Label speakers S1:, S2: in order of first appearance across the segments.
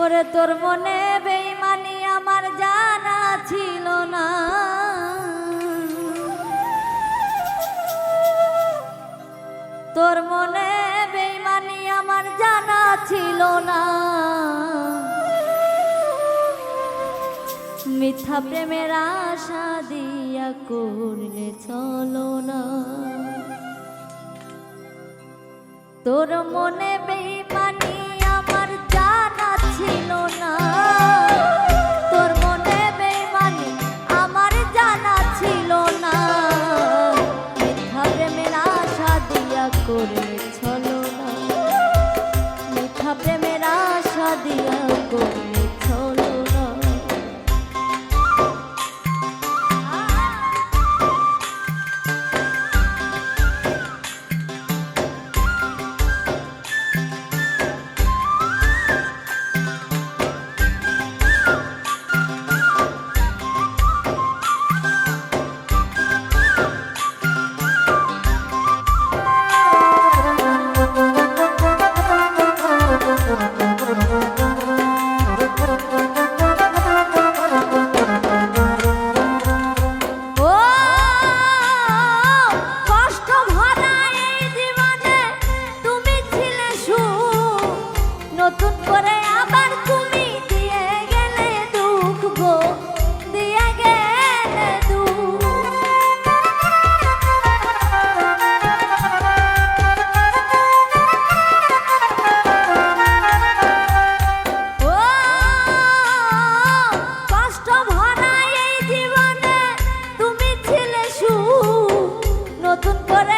S1: ওরে তোর মনে বেইমানি আমার জানা ছিল না। তোর মনে বেইমানি আমার জানা ছিল না। মিথ্যা প্রেমের আশা দিয়া করলে চলো না। তোর মনে বেইমানি ছিল না। তোর আমার জানা ছিল না। দিয়া করলে নতুন করে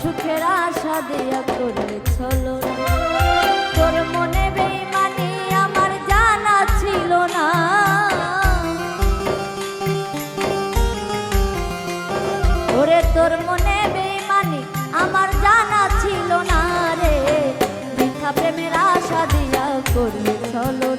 S1: সুখের আশা দিয়া করে চলো তোর মনে বেইমানি আমার জানা ছিল না। ওরে তোর মনে বেইমানি আমার জানা ছিল না রে। মিথ্যা প্রেমের আশা দিয়া করলে চলো